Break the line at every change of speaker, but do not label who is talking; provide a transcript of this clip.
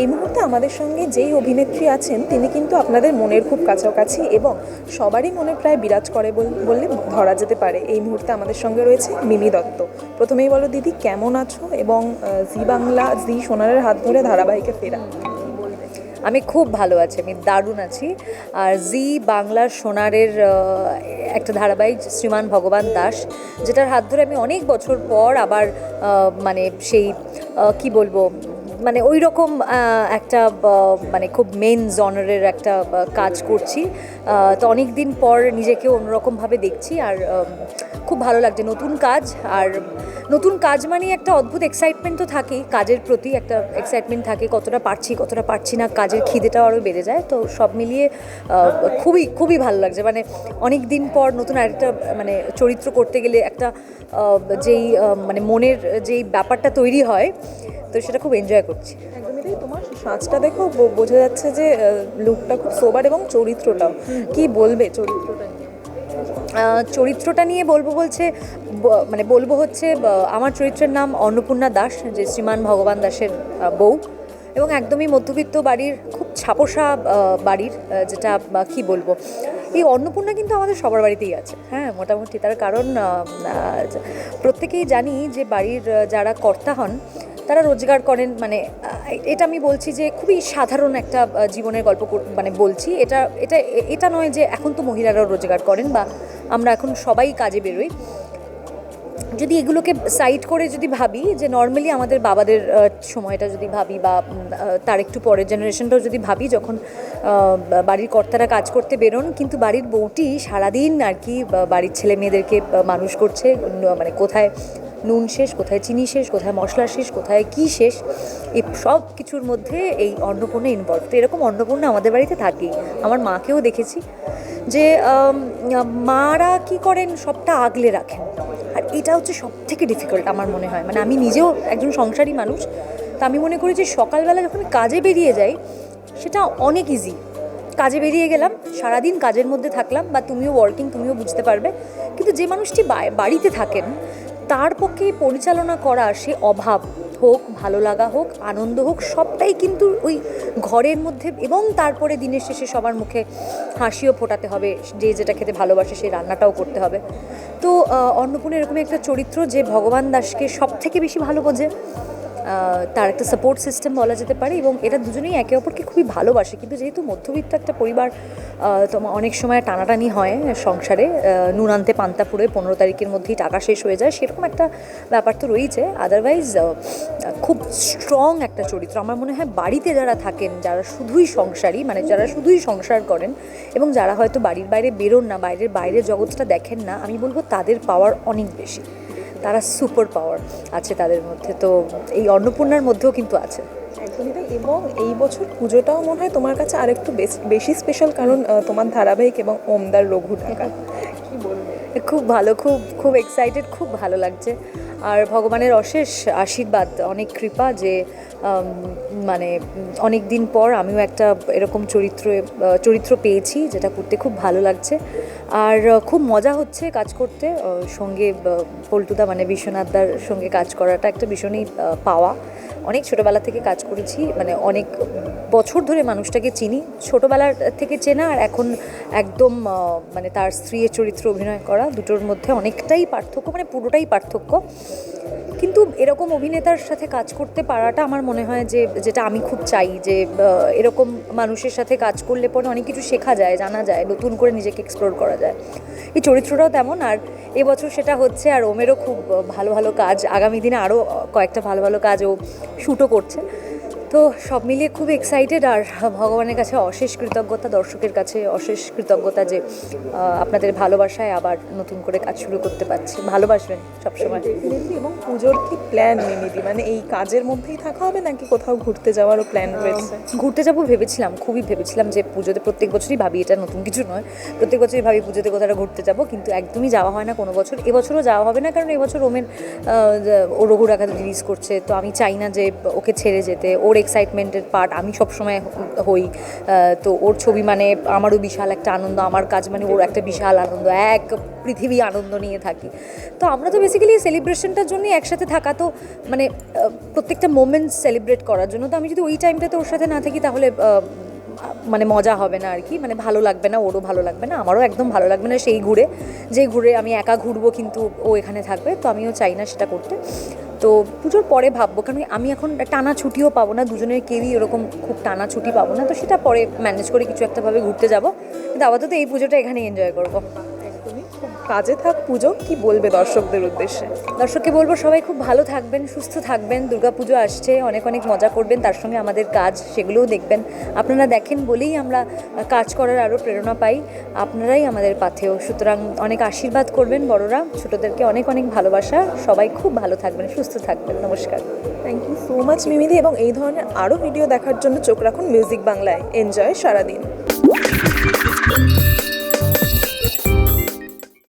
এই মুহূর্তে আমাদের সঙ্গে যেই অভিনেত্রী আছেন, তিনি কিন্তু আপনাদের মনের খুব কাছাকাছি এবং সবারই মনে প্রায় বিরাজ করে বললে ধরা যেতে পারে। এই মুহূর্তে আমাদের সঙ্গে রয়েছে মিমি দত্ত। প্রথমেই বলো দিদি, কেমন আছো? এবং জি বাংলা, জি সোনারের হাত ধরে ধারাবাহিকে ফেরা।
আমি খুব ভালো আছি, আমি দারুণ আছি। আর জি বাংলার সোনারের একটা ধারাবাহিক শ্রীমান ভগবান দাস, যেটার হাত ধরে আমি অনেক বছর পর আবার মানে সেই কি বলব মানে ওই রকম একটা মানে খুব মেন জনারের একটা কাজ করছি। তো অনেক দিন পর নিজেকে অন্যরকমভাবে দেখছি আর খুব ভালো লাগছে। নতুন কাজ আর নতুন কাজ মানে একটা অদ্ভুত এক্সাইটমেন্ট তো থাকেই। কাজের প্রতি একটা এক্সাইটমেন্ট থাকে, কতটা পারছি কতটা পারছি না, কাজের খিদেটাও আরও বেড়ে যায়। তো সব মিলিয়ে খুবই খুবই ভালো লাগছে। মানে অনেক দিন পর নতুন আরেকটা মানে চরিত্র করতে গেলে একটা যেই মানে মনের যেই ব্যাপারটা তৈরি হয় তো সেটা খুব এনজয় করছি।
একদমই তোমার সাজটা দেখো বোঝা যাচ্ছে যে লুকটা খুব সোবার এবং চরিত্রটাও। কি বলবে চরিত্রটা
চরিত্রটা নিয়ে বলব বলছে মানে বলব হচ্ছে আমার চরিত্রের নাম অন্নপূর্ণা দাস যে শ্রীমান ভগবান দাসের বউ। এবং একদমই মধ্যবিত্ত বাড়ির খুব ছাপোষা বাড়ির যেটা বা কি বলব এই অন্নপূর্ণা কিন্তু আমাদের সবার বাড়িতেই আছে। হ্যাঁ মোটামুটি তার কারণ প্রত্যেকেই জানি যে বাড়ির যারা কর্তা হন তারা রোজগার করেন মানে এটা আমি বলছি যে খুবই সাধারণ একটা জীবনের গল্প মানে বলছি। এটা এটা এটা নয় যে এখন তো মহিলারাও রোজগার করেন বা আমরা এখন সবাই কাজে বেরোই। যদি এগুলোকে সাইড করে যদি ভাবি যে নর্মালি আমাদের বাবাদের সময়টা যদি ভাবি বা তার একটু পরের জেনারেশনটাও যদি ভাবি যখন বাড়ির কর্তারা কাজ করতে বেরোন, কিন্তু বাড়ির বউটি সারাদিন আর কি বাড়ির ছেলে মেয়েদেরকে মানুষ করছে মানে কোথায় নুন শেষ, কোথায় চিনি শেষ, কোথায় মশলা শেষ, কোথায় কি শেষ এই সব কিছুর মধ্যে এই অন্নপূর্ণা ইনভলভ তো এরকম অন্নপূর্ণা আমাদের বাড়িতে থাকেই। আমার মাকেও দেখেছি যে মারা কি করেন, সবটা আগলে রাখেন। এটা হচ্ছে সব থেকে ডিফিকাল্ট আমার মনে হয়। মানে আমি নিজেও একজন সংসারী মানুষ, তা আমি মনে করি যে সকালবেলা যখন কাজে বেরিয়ে যাই, সেটা অনেক ইজি কাজে বেরিয়ে গেলাম, সারাদিন কাজের মধ্যে থাকলাম, বা তুমিও ওয়ার্কিং তুমিও বুঝতে পারবে। কিন্তু যে মানুষটি বাড়িতে থাকেন, তার পক্ষে পরিচালনা করা সে অভাব। হোক, ভালো লাগা হোক, আনন্দ হোক, সবটাই কিন্তু ওই ঘরের মধ্যে এবং তারপরে দিনের শেষে সবার মুখে হাসিও ফোটাতে হবে, যে যেটা খেতে ভালোবাসে সেই রান্নাটাও করতে হবে। তো অন্নপূর্ণ এরকমই একটা চরিত্র যে ভগবান দাসকে সব থেকে বেশি ভালো বোঝে। তার একটা সাপোর্ট সিস্টেম বলা যেতে পারে এবং এরা দুজনেই একে অপরকে খুবই ভালোবাসে। কিন্তু যেহেতু মধ্যবিত্ত একটা পরিবার তোমার অনেক সময় টানাটানি হয় সংসারে। নুন আনতে পান্তা পুড়ে পনেরো তারিখের মধ্যেই টাকা শেষ হয়ে যায়, সেরকম একটা ব্যাপার তো রয়েছে আদারওয়াইজ খুব স্ট্রং একটা চরিত্র। আমার মনে হয় বাড়িতে যারা থাকেন, যারা শুধুই সংসারী মানে যারা শুধুই সংসার করেন এবং যারা হয়তো বাড়ির বাইরে বেরোন না, বাইরের বাইরের জগৎটা দেখেন না, আমি বলব তাদের পাওয়ার অনেক বেশি। তারা সুপার পাওয়ার আছে তাদের মধ্যে। তো এই অন্নপূর্ণার মধ্যেও কিন্তু আছে।
এবং এই বছর পুজোটাও মনে হয় তোমার কাছে আরেকটু একটু বেশি স্পেশাল কারণ তোমার ধারাবাহিক এবং ওমদার রঘু টাকা কি বলব?
খুব ভালো খুব খুব এক্সাইটেড খুব ভালো লাগছে। আর ভগবানের অশেষ আশীর্বাদ, অনেক কৃপা যে মানে অনেক দিন পর আমিও একটা এরকম চরিত্র চরিত্র পেয়েছি যেটা করতে খুব ভালো লাগছে। আর খুব মজা হচ্ছে কাজ করতে। সঙ্গে পল্টুদা মানে বিশ্বনাথদার সঙ্গে কাজ করাটা একটা ভীষণই পাওয়া। অনেক ছোটোবেলা থেকে কাজ করেছি মানে অনেক বছর ধরে মানুষটাকে চিনি। ছোটোবেলার থেকে চেনা আর এখন একদম মানে তার স্ত্রীর চরিত্র অভিনয় করা দুটোর মধ্যে অনেকটাই পার্থক্য মানে পুরোটাই পার্থক্য। কিন্তু এরকম অভিনেতার সাথে কাজ করতে পারাটা আমার মনে হয় যে, যেটা আমি খুব চাই যে এরকম মানুষের সাথে কাজ করলে পরে অনেক কিছু শেখা যায়, জানা যায়, নতুন করে নিজেকে এক্সপ্লোর করা যায়। এই চরিত্রটাও তেমন, আর এবছর সেটা হচ্ছে, আর ওমেরও খুব ভালো ভালো কাজ, আগামী দিনে আরও কয়েকটা ভালো ভালো কাজ ও শ্যুটও করছে। তো সব মিলিয়ে খুব এক্সাইটেড আর ভগবানের কাছে অশেষ কৃতজ্ঞতা, দর্শকের কাছে অশেষ কৃতজ্ঞতা যে আপনাদের ভালোবাসায় আবার নতুন করে কাজ শুরু করতে পারছি। ভালোবাসবেন। সবসময়।
এবং পুজোর কি প্ল্যান মিমিদি মানে এই কাজের মধ্যেই থাকা হবে নাকি কোথাও ঘুরতে যাওয়ারও প্ল্যান রয়েছে?
ঘুরতে যাব ভেবেছিলাম খুবই ভেবেছিলাম যে পুজোতে প্রত্যেক বছরই ভাবি এটা নতুন কিছু নয়। প্রত্যেক বছরই ভাবি পুজোতে কোথাও ঘুরতে যাব কিন্তু একদমই যাওয়া হয় না কোনো বছর। এবছরও যাওয়া হবে না কারণ এবছর ওমেন ও রঘু ডাকাতে রিলিজ করছে তো আমি চাই না যে ওকে ছেড়ে যেতে। ওর এক্সাইটমেন্টের পার্ট আমি সবসময় হই। তো ওর ছবি মানে আমারও বিশাল একটা আনন্দ আমার কাজ মানে ওর একটা বিশাল আনন্দ। এক পৃথিবী আনন্দ নিয়ে থাকি। তো আমরা তো বেসিক্যালি সেলিব্রেশনটার জন্যই একসাথে থাকা, তো মানে প্রত্যেকটা মোমেন্ট সেলিব্রেট করার জন্য। তো আমি যদি ওই টাইমটাতে ওর সাথে না থাকি, তাহলে মানে মজা হবে না আর কি। মানে ভালো লাগবে না, ওরও ভালো লাগবে না, আমারও একদম ভালো লাগবে না সেই ঘুরে। যে ঘুরে আমি একা ঘুরবো কিন্তু ও এখানে থাকবে, তো আমিও চাই না সেটা করতে। তো পুজোর পরে ভাববো, কারণ আমি এখন টানা ছুটিও পাবো না, দুজনের কেউই এরকম খুব টানা ছুটি পাবো না, তো সেটা পরে ম্যানেজ করে কিছু একটাভাবে ঘুরতে যাব। কিন্তু আপাতত এই পুজোটা এখানে এনজয় করব।
কাজে থাক পুজো, কি বলবে দর্শকদের উদ্দেশ্যে?
দর্শককে বলব, সবাই খুব ভালো থাকবেন, সুস্থ থাকবেন, দুর্গাপুজো আসছে, অনেক অনেক মজা করবেন, তার সঙ্গে আমাদের কাজ সেগুলোও দেখবেন। আপনারা দেখেন বলেই আমরা কাজ করার আরও প্রেরণা পাই, আপনারাই আমাদের পাথেও সুতরাং অনেক আশীর্বাদ করবেন বড়রা, ছোটদেরকে অনেক অনেক ভালোবাসা। সবাই খুব ভালো থাকবেন, সুস্থ থাকবেন। নমস্কার।
থ্যাংক ইউ সো মাচ মিমিদি এবং এই ধরনের আরও ভিডিও দেখার জন্য চোখ রাখুন মিউজিক বাংলায় এনজয় সারাদিন।